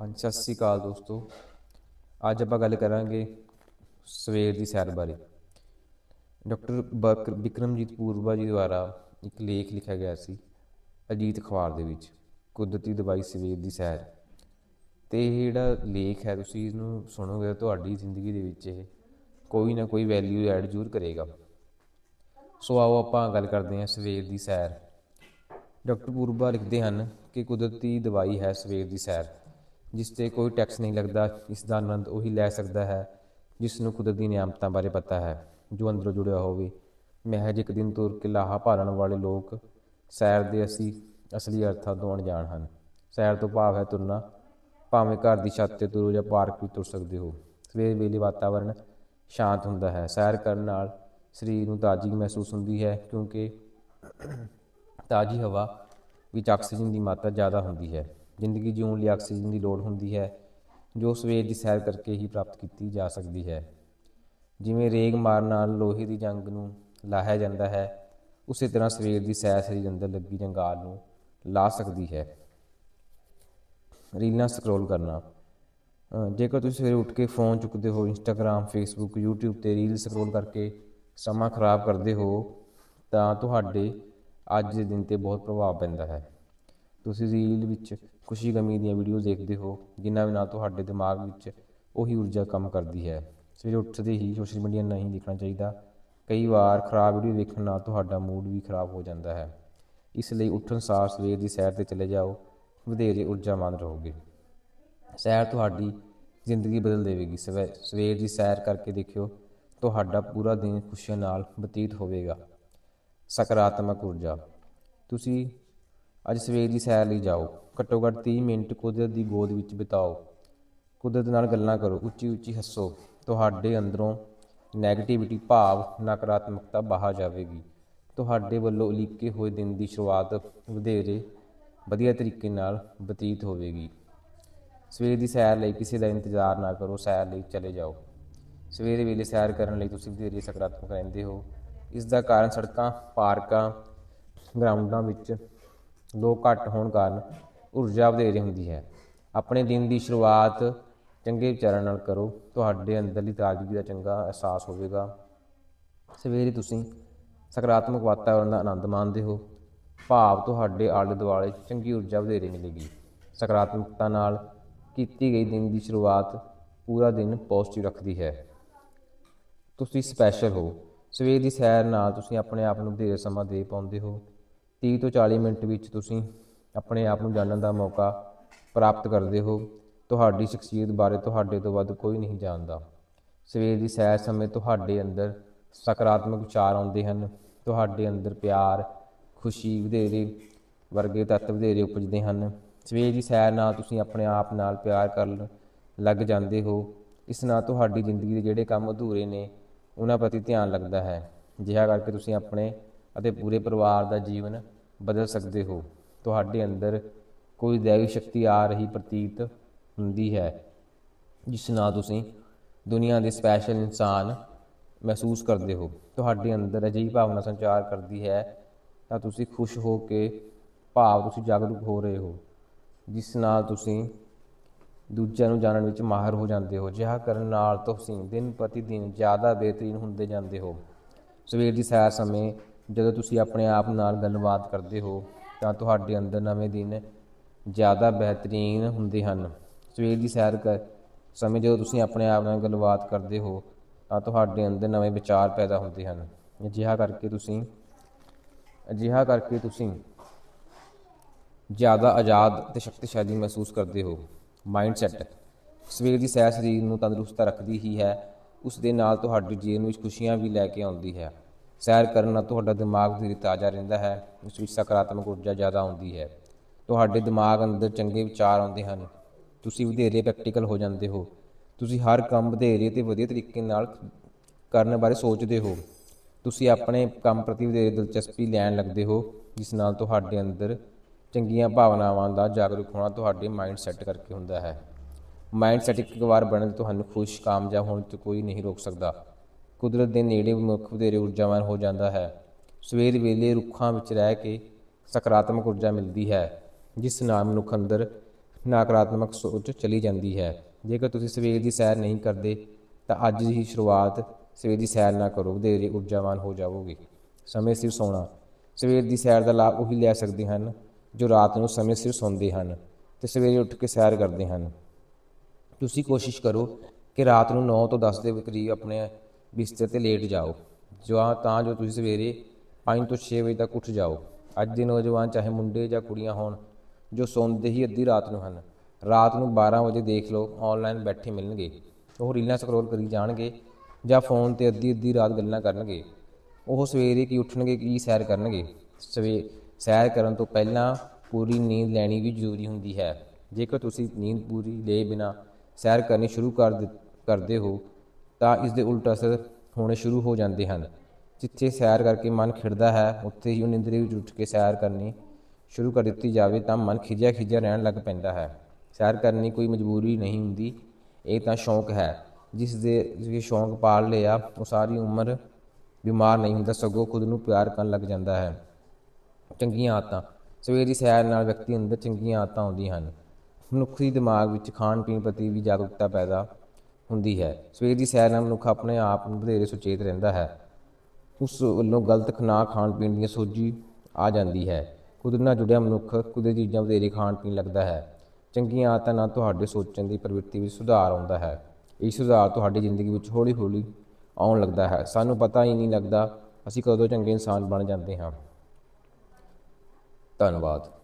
ਹਾਂਜੀ, ਸਤਿ ਸ੍ਰੀ ਅਕਾਲ ਦੋਸਤੋ। ਅੱਜ ਆਪਾਂ ਗੱਲ ਕਰਾਂਗੇ ਸਵੇਰ ਦੀ ਸੈਰ ਬਾਰੇ। ਡਾਕਟਰ ਬਕ- ਬਿਕਰਮਜੀਤ ਪੂਰਵਾ ਜੀ ਦੁਆਰਾ ਇੱਕ ਲੇਖ ਲਿਖਿਆ ਗਿਆ ਸੀ ਅਜੀਤ ਅਖਬਾਰ ਦੇ ਵਿੱਚ, ਕੁਦਰਤੀ ਦਵਾਈ ਸਵੇਰ ਦੀ ਸੈਰ। ਤੇ ਇਹ ਜਿਹੜਾ ਲੇਖ ਹੈ, ਤੁਸੀਂ ਇਹਨੂੰ ਸੁਣੋਗੇ ਤੁਹਾਡੀ ਜ਼ਿੰਦਗੀ ਦੇ ਵਿੱਚ ਇਹ ਕੋਈ ਨਾ ਕੋਈ ਵੈਲਿਊ ਐਡ ਜ਼ਰੂਰ ਕਰੇਗਾ। ਸੋ ਆਓ ਆਪਾਂ ਗੱਲ ਕਰਦੇ ਹਾਂ ਸਵੇਰ ਦੀ ਸੈਰ। ਡਾਕਟਰ ਪੂਰਬਾ ਲਿਖਦੇ ਹਨ ਕਿ ਕੁਦਰਤੀ ਦਵਾਈ ਹੈ ਸਵੇਰ ਦੀ ਸੈਰ। ਜਿਸ ਤੇ ਕੋਈ ਟੈਕਸ ਨਹੀਂ ਲੱਗਦਾ, ਇਸ ਦਾ ਆਨੰਦ ਉਹੀ ਲੈ ਸਕਦਾ ਹੈ, ਜਿਸ ਨੂੰ ਕੁਦਰਤੀ ਨਿਆਮਤਾਂ ਬਾਰੇ ਪਤਾ ਹੈ, ਜੋ ਅੰਦਰੋਂ ਜੁੜਿਆ ਹੋਵੇ। ਮਹਿਜ ਇੱਕ ਦਿਨ ਤੁਰ ਕੇ ਲਾਹਾ ਭਾਲਣ ਵਾਲੇ ਲੋਕ ਸੈਰ ਦੇ ਅਸੀਂ ਅਸਲੀ ਅਰਥਾਂ ਤੋਂ ਅਣਜਾਣ ਹਨ। ਸੈਰ ਤੋਂ ਭਾਵ ਹੈ ਤੁਰਨਾ, ਭਾਵੇਂ ਘਰ ਦੀ ਛੱਤ ਤੇ ਤੁਰੋ ਜਾਂ ਪਾਰਕ ਵਿੱਚ ਤੁਰ ਸਕਦੇ ਹੋ। ਸਵੇਰ ਵੇਲੇ ਵਾਤਾਵਰਣ ਸ਼ਾਂਤ ਹੁੰਦਾ ਹੈ। ਸੈਰ ਕਰਨ ਨਾਲ ਸਰੀਰ ਨੂੰ ਤਾਜ਼ਗੀ ਮਹਿਸੂਸ ਹੁੰਦੀ ਹੈ, ਕਿਉਂਕਿ ਤਾਜ਼ੀ ਹਵਾ ਵਿੱਚ ਆਕਸੀਜਨ ਦੀ ਮਾਤਰਾ ਜ਼ਿਆਦਾ ਹੁੰਦੀ ਹੈ। ਜ਼ਿੰਦਗੀ ਜਿਉਣ ਲਈ ਆਕਸੀਜਨ ਦੀ ਲੋੜ ਹੁੰਦੀ ਹੈ, ਜੋ ਸਵੇਰ ਦੀ ਸੈਰ ਕਰਕੇ ਹੀ ਪ੍ਰਾਪਤ ਕੀਤੀ ਜਾ ਸਕਦੀ ਹੈ। ਜਿਵੇਂ ਰੇਗ ਮਾਰਨ ਨਾਲ ਲੋਹੇ ਦੀ ਜੰਗ ਨੂੰ ਲਾਹਿਆ ਜਾਂਦਾ ਹੈ, ਉਸੇ ਤਰ੍ਹਾਂ ਸਵੇਰ ਦੀ ਸੈਰ ਸਰੀਰ ਅੰਦਰ ਲੱਗੀ ਜੰਗਾਲ ਨੂੰ ਲਾ ਸਕਦੀ ਹੈ। ਰੀਲਾਂ ਸਕਰੋਲ ਕਰਨਾ। ਜੇਕਰ ਤੁਸੀਂ ਸਵੇਰੇ ਉੱਠ ਕੇ ਫੋਨ ਚੁੱਕਦੇ ਹੋ ਇੰਸਟਾਗ੍ਰam ਫੇਸਬੁੱਕ YouTube ਤੇ ਰੀਲ ਸਕਰੋਲ ਕਰਕੇ ਸਮਾਂ ਖਰਾਬ ਕਰਦੇ ਹੋ, ਤਾਂ ਤੁਹਾਡੇ ਅੱਜ ਦੇ ਦਿਨ ਤੇ ਬਹੁਤ ਪ੍ਰਭਾਵ ਪੈਂਦਾ ਹੈ। ਤੁਸੀਂ ਰੀਲ ਵਿੱਚ ਖੁਸ਼ੀ ਗਮੀ ਦੀਆਂ ਵੀਡੀਓ ਦੇਖਦੇ ਹੋ, ਜਿਨ੍ਹਾਂ ਨਾਲ ਤੁਹਾਡੇ ਦਿਮਾਗ ਵਿੱਚ ਉਹੀ ਊਰਜਾ ਕੰਮ ਕਰਦੀ ਹੈ। ਸਵੇਰੇ ਉੱਠਦੇ ਹੀ ਸੋਸ਼ਲ ਮੀਡੀਆ ਨਹੀਂ ਦੇਖਣਾ ਚਾਹੀਦਾ। ਕਈ ਵਾਰ ਖਰਾਬ ਵੀਡੀਓ ਦੇਖਣ ਨਾਲ ਤੁਹਾਡਾ ਮੂਡ ਵੀ ਖਰਾਬ ਹੋ ਜਾਂਦਾ ਹੈ। ਇਸ ਲਈ ਉੱਠਣ ਸਾਰ ਸਵੇਰ ਦੀ ਸੈਰ ਤੇ ਚਲੇ ਜਾਓ, ਵਧੇਰੇ ਊਰਜਾਵਾਨ ਰਹੋਗੇ। ਸੈਰ ਤੁਹਾਡੀ ਜ਼ਿੰਦਗੀ ਬਦਲ ਦੇਵੇਗੀ। ਸਵੇ- ਸਵੇਰ ਦੀ ਸੈਰ ਕਰਕੇ ਦੇਖਿਓ, ਤੁਹਾਡਾ ਪੂਰਾ ਦਿਨ ਖੁਸ਼ੀਆਂ ਨਾਲ ਬਤੀਤ ਹੋਵੇਗਾ। ਸਕਾਰਾਤਮਕ ਊਰਜਾ। ਤੁਸੀਂ ਅੱਜ ਸਵੇਰ ਦੀ ਸੈਰ ਲਈ ਜਾਓ। ਘੱਟੋ ਘੱਟ 30 ਮਿੰਟ ਕੁਦਰਤ ਦੀ ਗੋਦ ਵਿੱਚ ਬਿਤਾਓ। ਕੁਦਰਤ ਨਾਲ ਗੱਲਾਂ ਕਰੋ, ਉੱਚੀ ਉੱਚੀ ਹੱਸੋ। ਤੁਹਾਡੇ ਅੰਦਰੋਂ ਨੈਗੇਟਿਵਿਟੀ ਭਾਵ, ਨਕਾਰਾਤਮਕਤਾ ਬਾਹਰ ਜਾਵੇਗੀ। ਤੁਹਾਡੇ ਵੱਲੋਂ ਉਲੀਕੇ ਹੋਏ ਦਿਨ ਦੀ ਸ਼ੁਰੂਆਤ ਵਧੇਰੇ ਵਧੀਆ ਤਰੀਕੇ ਨਾਲ ਬਤੀਤ ਹੋਵੇਗੀ। ਸਵੇਰ ਦੀ ਸੈਰ ਲਈ ਕਿਸੇ ਦਾ ਇੰਤਜ਼ਾਰ ਨਾ ਕਰੋ, ਸੈਰ ਲਈ ਚਲੇ ਜਾਓ। ਸਵੇਰੇ ਵੇਲੇ ਸੈਰ ਕਰਨ ਲਈ ਤੁਸੀਂ ਵਧੇਰੇ ਸਕਾਰਾਤਮਕ ਰਹਿੰਦੇ ਹੋ। ਇਸ ਦਾ ਕਾਰਨ ਸੜਕਾਂ, ਪਾਰਕਾਂ, ਗਰਾਊਂਡਾਂ ਵਿੱਚ ਲੋਕ ਘੱਟ ਹੋਣ ਕਾਰਨ ਊਰਜਾ ਵਧੇਰੇ ਹੁੰਦੀ ਹੈ। ਆਪਣੇ ਦਿਨ ਦੀ ਸ਼ੁਰੂਆਤ ਚੰਗੇ ਵਿਚਾਰਾਂ ਨਾਲ ਕਰੋ। ਤੁਹਾਡੇ ਅੰਦਰਲੀ ਤਾਜ਼ਗੀ ਦਾ ਚੰਗਾ ਅਹਿਸਾਸ ਹੋਵੇਗਾ। ਸਵੇਰੇ ਤੁਸੀਂ ਸਕਾਰਾਤਮਕ ਵਾਤਾਵਰਣ ਦਾ ਆਨੰਦ ਮਾਣਦੇ ਹੋ। ਭਾਵ ਤੁਹਾਡੇ ਆਲੇ ਦੁਆਲੇ ਚੰਗੀ ਊਰਜਾ ਵਧੇਰੇ ਮਿਲੇਗੀ। ਸਕਾਰਾਤਮਕਤਾ ਨਾਲ ਕੀਤੀ ਗਈ ਦਿਨ ਦੀ ਸ਼ੁਰੂਆਤ ਪੂਰਾ ਦਿਨ ਪੋਜ਼ਿਟਿਵ ਰੱਖਦੀ ਹੈ। ਤੁਸੀਂ ਸਪੈਸ਼ਲ ਹੋ। ਸਵੇਰ ਦੀ ਸੈਰ ਨਾਲ ਤੁਸੀਂ ਆਪਣੇ ਆਪ ਨੂੰ ਵਧੇਰੇ ਸਮਾਂ ਦੇ ਪਾਉਂਦੇ ਹੋ। 30 ਤੋਂ 40 ਮਿੰਟ ਵਿੱਚ ਤੁਸੀਂ ਆਪਣੇ ਆਪ ਨੂੰ ਜਾਣਨ ਦਾ ਮੌਕਾ ਪ੍ਰਾਪਤ ਕਰਦੇ ਹੋ। ਤੁਹਾਡੀ ਸ਼ਖਸੀਅਤ ਬਾਰੇ ਤੁਹਾਡੇ ਤੋਂ ਵੱਧ ਕੋਈ ਨਹੀਂ ਜਾਣਦਾ। ਸਵੇਰ ਦੀ ਸੈਰ ਸਮੇਂ ਤੁਹਾਡੇ ਅੰਦਰ ਸਕਾਰਾਤਮਕ ਵਿਚਾਰ ਆਉਂਦੇ ਹਨ। ਤੁਹਾਡੇ ਅੰਦਰ ਪਿਆਰ, ਖੁਸ਼ੀ ਵਧੇਰੇ ਵਰਗੇ ਤੱਤ ਵਧੇਰੇ ਉਪਜਦੇ ਹਨ। ਸਵੇਰ ਦੀ ਸੈਰ ਨਾਲ ਤੁਸੀਂ ਆਪਣੇ ਆਪ ਨਾਲ ਪਿਆਰ ਕਰਨ ਲੱਗ ਜਾਂਦੇ ਹੋ। ਇਸ ਨਾਲ ਤੁਹਾਡੀ ਜ਼ਿੰਦਗੀ ਦੇ ਜਿਹੜੇ ਕੰਮ ਅਧੂਰੇ ਨੇ, ਉਹਨਾਂ ਪ੍ਰਤੀ ਧਿਆਨ ਲੱਗਦਾ ਹੈ। ਜਿਹਾ ਕਰਕੇ ਤੁਸੀਂ ਆਪਣੇ ਅਤੇ ਪੂਰੇ ਪਰਿਵਾਰ ਦਾ ਜੀਵਨ ਬਦਲ ਸਕਦੇ ਹੋ। ਤੁਹਾਡੇ ਅੰਦਰ ਕੋਈ ਦੈਵੀ ਸ਼ਕਤੀ ਆ ਰਹੀ ਪ੍ਰਤੀਤ ਹੁੰਦੀ ਹੈ, ਜਿਸ ਨਾਲ ਤੁਸੀਂ ਦੁਨੀਆ ਦੇ ਸਪੈਸ਼ਲ ਇਨਸਾਨ ਮਹਿਸੂਸ ਕਰਦੇ ਹੋ। ਤੁਹਾਡੇ ਅੰਦਰ ਅਜਿਹੀ ਭਾਵਨਾ ਸੰਚਾਰ ਕਰਦੀ ਹੈ, ਤਾਂ ਤੁਸੀਂ ਖੁਸ਼ ਹੋ ਕੇ ਭਾਵ ਤੁਸੀਂ ਜਾਗਰੂਕ ਹੋ ਰਹੇ ਹੋ, ਜਿਸ ਨਾਲ ਤੁਸੀਂ ਦੂਜਿਆਂ ਨੂੰ ਜਾਣਨ ਵਿੱਚ ਮਾਹਰ ਹੋ ਜਾਂਦੇ ਹੋ। ਜਿਹਾ ਕਰਨ ਨਾਲ ਤੁਸੀਂ ਦਿਨ ਪ੍ਰਤੀ ਦਿਨ ਜ਼ਿਆਦਾ ਬਿਹਤਰੀਨ ਹੁੰਦੇ ਜਾਂਦੇ ਹੋ। ਸਵੇਰ ਦੀ ਸੈਰ ਸਮੇਂ ਜਦੋਂ ਤੁਸੀਂ ਆਪਣੇ ਆਪ ਨਾਲ ਗੱਲਬਾਤ ਕਰਦੇ ਹੋ, ਤਾਂ ਤੁਹਾਡੇ ਅੰਦਰ ਨਵੇਂ ਦਿਨ ਜ਼ਿਆਦਾ ਬਿਹਤਰੀਨ ਹੁੰਦੇ ਹਨ। ਸਵੇਰ ਦੀ ਸੈਰ ਕਰ ਸਮੇਂ ਜਦੋਂ ਤੁਸੀਂ ਆਪਣੇ ਆਪ ਨਾਲ ਗੱਲਬਾਤ ਕਰਦੇ ਹੋ, ਤਾਂ ਤੁਹਾਡੇ ਅੰਦਰ ਨਵੇਂ ਵਿਚਾਰ ਪੈਦਾ ਹੁੰਦੇ ਹਨ। ਅਜਿਹਾ ਕਰਕੇ ਤੁਸੀਂ, ਅਜਿਹਾ ਕਰਕੇ ਤੁਸੀਂ ਜ਼ਿਆਦਾ ਆਜ਼ਾਦ ਤੇ ਸ਼ਕਤੀਸ਼ਾਲੀ ਮਹਿਸੂਸ ਕਰਦੇ ਹੋ। ਮਾਈਂਡਸੈਟ, ਸਵੇਰ ਦੀ ਸੈਰ ਸਰੀਰ ਨੂੰ ਤੰਦਰੁਸਤ ਰੱਖਦੀ ਹੀ ਹੈ, ਉਸ ਦੇ ਨਾਲ ਤੁਹਾਡੇ ਜੀਵਨ ਵਿੱਚ ਖੁਸ਼ੀਆਂ ਵੀ ਲੈ ਕੇ ਆਉਂਦੀ ਹੈ। ਸੈਰ ਕਰਨ ਨਾਲ ਤੁਹਾਡਾ ਦਿਮਾਗ ਵੀ ਤਾਜ਼ਾ ਰਹਿੰਦਾ ਹੈ, ਉਸ ਵਿੱਚ ਸਕਾਰਾਤਮਕ ਊਰਜਾ ਜ਼ਿਆਦਾ ਆਉਂਦੀ ਹੈ। ਤੁਹਾਡੇ ਦਿਮਾਗ ਅੰਦਰ ਚੰਗੇ ਵਿਚਾਰ ਆਉਂਦੇ ਹਨ। ਤੁਸੀਂ ਵਧੇਰੇ ਪ੍ਰੈਕਟੀਕਲ ਹੋ ਜਾਂਦੇ ਹੋ। ਤੁਸੀਂ ਹਰ ਕੰਮ ਵਧੇਰੇ ਤੇ ਵਧੀਆ ਤਰੀਕੇ ਨਾਲ ਕਰਨ ਬਾਰੇ ਸੋਚਦੇ ਹੋ। ਤੁਸੀਂ ਆਪਣੇ ਕੰਮ ਪ੍ਰਤੀ ਵਧੇਰੇ ਦਿਲਚਸਪੀ ਲੈਣ ਲੱਗਦੇ ਹੋ, ਜਿਸ ਨਾਲ ਤੁਹਾਡੇ ਅੰਦਰ ਚੰਗੀਆਂ ਭਾਵਨਾਵਾਂ ਦਾ ਜਾਗਰੂਕ ਹੋਣਾ ਤੁਹਾਡੇ ਮਾਈਂਡ ਸੈੱਟ ਕਰਕੇ ਹੁੰਦਾ ਹੈ। ਮਾਈਂਡ ਸੈੱਟ ਇੱਕ ਵਾਰ ਬਣਨ ਤੁਹਾਨੂੰ ਖੁਸ਼, ਕਾਮਯਾਬ ਹੋਣ ਤੋਂ ਕੋਈ ਨਹੀਂ ਰੋਕ ਸਕਦਾ। ਕੁਦਰਤ ਦੇ ਨੇੜੇ ਮਨੁੱਖ ਵਧੇਰੇ ਊਰਜਾਵਾਨ ਹੋ ਜਾਂਦਾ ਹੈ। ਸਵੇਰ ਵੇਲੇ ਰੁੱਖਾਂ ਵਿੱਚ ਰਹਿ ਕੇ ਸਕਾਰਾਤਮਕ ਊਰਜਾ ਮਿਲਦੀ ਹੈ, ਜਿਸ ਨਾਲ ਮਨੁੱਖ ਅੰਦਰ ਨਕਾਰਾਤਮਕ ਸੋਚ ਚਲੀ ਜਾਂਦੀ ਹੈ। ਜੇਕਰ ਤੁਸੀਂ ਸਵੇਰ ਦੀ ਸੈਰ ਨਹੀਂ ਕਰਦੇ, ਤਾਂ ਅੱਜ ਹੀ ਸ਼ੁਰੂਆਤ ਸਵੇਰ ਦੀ ਸੈਰ ਨਾ ਕਰੋ, ਵਧੇਰੇ ਊਰਜਾਵਾਨ ਹੋ ਜਾਵੋਗੇ। ਸਮੇਂ ਸਿਰ ਸੌਣਾ। ਸਵੇਰ ਦੀ ਸੈਰ ਦਾ ਲਾਭ ਉਹੀ ਲੈ ਸਕਦੇ ਹਨ, ਜੋ ਰਾਤ ਨੂੰ ਸਮੇਂ ਸਿਰ ਸੌਂਦੇ ਹਨ ਤੇ ਸਵੇਰੇ ਉੱਠ ਕੇ ਸੈਰ ਕਰਦੇ ਹਨ। ਤੁਸੀਂ ਕੋਸ਼ਿਸ਼ ਕਰੋ ਕਿ ਰਾਤ ਨੂੰ 9 ਤੋਂ 10 ਦੇ ਕਰੀਬ ਆਪਣੇ ਬਿਸਤਰ ਤੇ ਲੇਟ ਜਾਓ। ਜੋ ਤਾਂ ਜੋ ਤੁਸੀਂ ਸਵੇਰੇ 5 ਤੋਂ 6 ਵਜੇ ਤੱਕ ਉੱਠ ਜਾਓ। ਅੱਜ ਦੇ ਨੌਜਵਾਨ ਚਾਹੇ ਮੁੰਡੇ ਜਾਂ ਕੁੜੀਆਂ ਹੋਣ, ਜੋ ਸੌਂਦੇ ਹੀ ਅੱਧੀ ਰਾਤ ਨੂੰ ਹਨ, ਰਾਤ ਨੂੰ 12 ਵਜੇ ਦੇਖ ਲਓ ਆਨਲਾਈਨ ਬੈਠੇ ਮਿਲਣਗੇ। ਉਹ ਰੀਲਾਂ ਸਕਰੋਲ ਕਰੀ ਜਾਣਗੇ ਜਾਂ ਫੋਨ ਤੇ ਅੱਧੀ ਅੱਧੀ ਰਾਤ ਗੱਲਾਂ ਕਰਨਗੇ। ਉਹ ਸਵੇਰੇ ਕੀ ਉੱਠਣਗੇ, ਕੀ ਸੈਰ ਕਰਨਗੇ। ਸਵੇ, ਸੈਰ ਕਰਨ ਤੋਂ ਪਹਿਲਾਂ ਪੂਰੀ ਨੀਂਦ ਲੈਣੀ ਵੀ ਜ਼ਰੂਰੀ ਹੁੰਦੀ ਹੈ। ਜੇਕਰ ਤੁਸੀਂ ਨੀਂਦ ਪੂਰੀ ਲਏ ਬਿਨਾ ਸੈਰ ਕਰਨੀ ਸ਼ੁਰੂ ਕਰ ਦਿ- ਕਰਦੇ ਹੋ ਤਾਂ ਇਸ ਦੇ ਉਲਟ ਅਸਰ ਹੋਣੇ ਸ਼ੁਰੂ ਹੋ ਜਾਂਦੇ ਹਨ। ਜਿੱਥੇ ਸੈਰ ਕਰਕੇ ਮਨ ਖਿੜਦਾ ਹੈ, ਉੱਥੇ ਹੀ ਉਹ ਨਿੰਦਰੀ ਵਿੱਚ ਉੱਠ ਕੇ ਸੈਰ ਕਰਨੀ ਸ਼ੁਰੂ ਕਰ ਦਿੱਤੀ ਜਾਵੇ ਤਾਂ ਮਨ ਖਿਜਿਆ ਖਿਜਿਆ ਰਹਿਣ ਲੱਗ ਪੈਂਦਾ ਹੈ। ਸੈਰ ਕਰਨੀ ਕੋਈ ਮਜਬੂਰੀ ਨਹੀਂ ਹੁੰਦੀ, ਇਹ ਤਾਂ ਸ਼ੌਂਕ ਹੈ। ਜਿਸ ਦੇ ਜੇ ਸ਼ੌਂਕ ਪਾਲ ਲਿਆ, ਉਹ ਸਾਰੀ ਉਮਰ ਬਿਮਾਰ ਨਹੀਂ ਹੁੰਦਾ, ਸਗੋਂ ਖੁਦ ਨੂੰ ਪਿਆਰ ਕਰਨ ਲੱਗ ਜਾਂਦਾ ਹੈ। ਚੰਗੀਆਂ ਆਦਤਾਂ, ਸਵੇਰ ਦੀ ਸੈਰ ਨਾਲ ਵਿਅਕਤੀ ਅੰਦਰ ਚੰਗੀਆਂ ਆਦਤਾਂ ਆਉਂਦੀਆਂ ਹਨ। ਮਨੁੱਖੀ ਦਿਮਾਗ ਵਿੱਚ ਖਾਣ ਪੀਣ ਪ੍ਰਤੀ ਵੀ ਜਾਗਰੂਕਤਾ ਪੈਦਾ ਹੁੰਦੀ ਹੈ। ਸਵੇਰ ਦੀ ਸੈਰ ਨਾਲ ਮਨੁੱਖ ਆਪਣੇ ਆਪ ਨੂੰ ਵਧੇਰੇ ਸੁਚੇਤ ਰਹਿੰਦਾ ਹੈ। ਉਸ ਵੱਲੋਂ ਗਲਤ ਨਾ ਖਾਣ ਪੀਣ ਦੀਆਂ ਸੋਝੀ ਆ ਜਾਂਦੀ ਹੈ। ਕੁਦਰਤ ਨਾਲ ਜੁੜਿਆ ਮਨੁੱਖ ਕੁਦਰਤੀ ਚੀਜ਼ਾਂ ਵਧੇਰੇ ਖਾਣ ਪੀਣ ਲੱਗਦਾ ਹੈ। ਚੰਗੀਆਂ ਆਦਤਾਂ ਨਾਲ ਤੁਹਾਡੇ ਸੋਚਣ ਦੀ ਪ੍ਰਵਿਰਤੀ ਵਿੱਚ ਸੁਧਾਰ ਆਉਂਦਾ ਹੈ। ਇਹ ਸੁਧਾਰ ਤੁਹਾਡੀ ਜ਼ਿੰਦਗੀ ਵਿੱਚ ਹੌਲੀ-ਹੌਲੀ ਆਉਣ ਲੱਗਦਾ ਹੈ। ਸਾਨੂੰ ਪਤਾ ਹੀ ਨਹੀਂ ਲੱਗਦਾ ਅਸੀਂ ਕਦੋਂ ਚੰਗੇ ਇਨਸਾਨ ਬਣ ਜਾਂਦੇ ਹਾਂ। ਧੰਨਵਾਦ।